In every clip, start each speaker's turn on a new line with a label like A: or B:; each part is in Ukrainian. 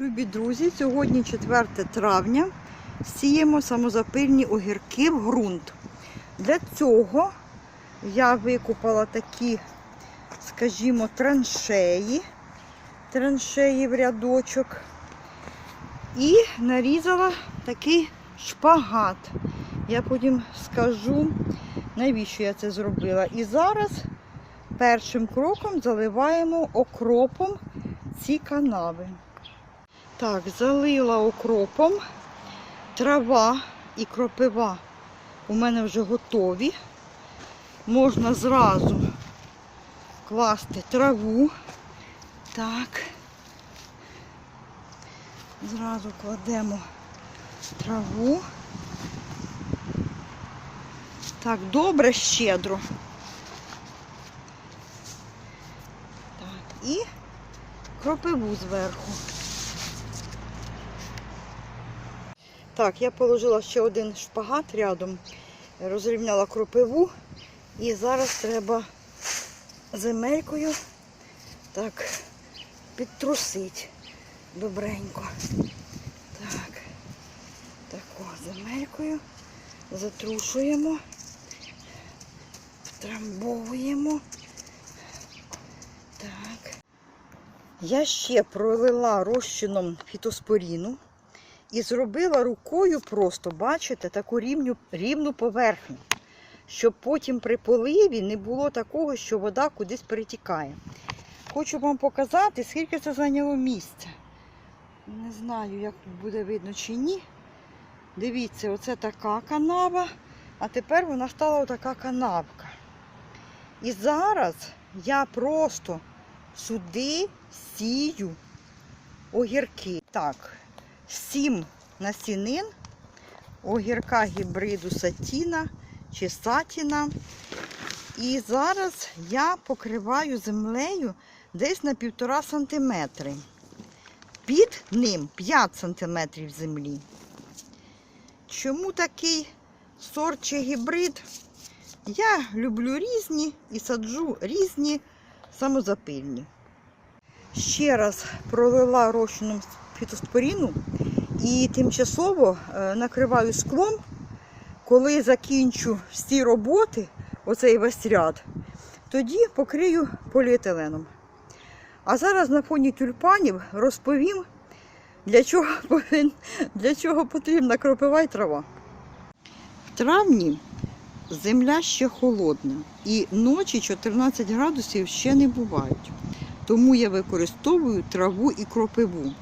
A: Любі друзі, сьогодні 4 травня. Сіємо самозапильні огірки в ґрунт. Для цього я викупала такі, скажімо, траншеї, траншеї в рядочок. І нарізала такий шпагат. Я потім скажу, навіщо я це зробила. І зараз першим кроком заливаємо окропом ці канави. Так, залила окропом. Трава і кропива у мене вже готові. Можна зразу класти траву. Так. Зразу кладемо траву. Так, добре, щедро. Так, і кропиву зверху. Так, я положила ще один шпагат рядом, розрівняла кропиву і зараз треба земелькою так підтрусити добренько. Так, тако земелькою затрушуємо, втрамбовуємо. Так. Я ще пролила розчином фітоспоріну. І зробила рукою просто, бачите, таку рівню, рівну поверхню, щоб потім при поливі не було такого, що вода кудись перетікає. Хочу вам показати, скільки це зайняло місця. Не знаю, як буде видно чи ні. Дивіться, оце така канава, а тепер вона стала отака канавка. І зараз я просто сюди сію огірки. Так, сім насінин огірка гібриду сатіна чи сатіна. І зараз я покриваю землею десь на півтора сантиметри. Під ним 5 сантиметрів землі. Чому такий сорт чи гібрид? Я люблю різні і саджу різні самозапильні. Ще раз пролила розчином фітоспоріну і тимчасово е, накриваю склом, коли закінчу всі роботи, оцей весь ряд, тоді покрию поліетиленом. А зараз на фоні тюльпанів розповім, для чого, повин- для чого потрібна кропива й трава. В травні земля ще холодна і ночі 14 градусів ще не бувають. Тому я використовую траву і кропиву.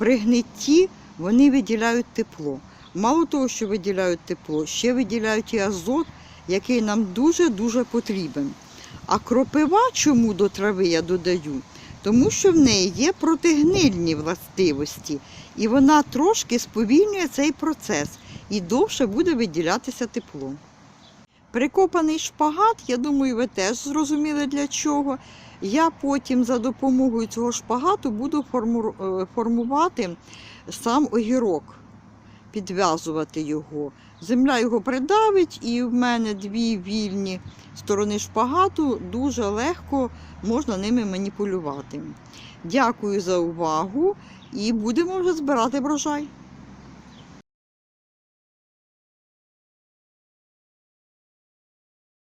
A: При гнитті вони виділяють тепло. Мало того, що виділяють тепло, ще виділяють і азот, який нам дуже-дуже потрібен. А кропива чому до трави я додаю? Тому що в неї є протигнильні властивості, і вона трошки сповільнює цей процес і довше буде виділятися тепло. Прикопаний шпагат, я думаю, ви теж зрозуміли для чого. Я потім за допомогою цього шпагату буду е, формувати сам огірок, підв'язувати його. Земля його придавить, і в мене дві вільні сторони шпагату, дуже легко можна ними маніпулювати. Дякую за увагу і будемо вже збирати врожай.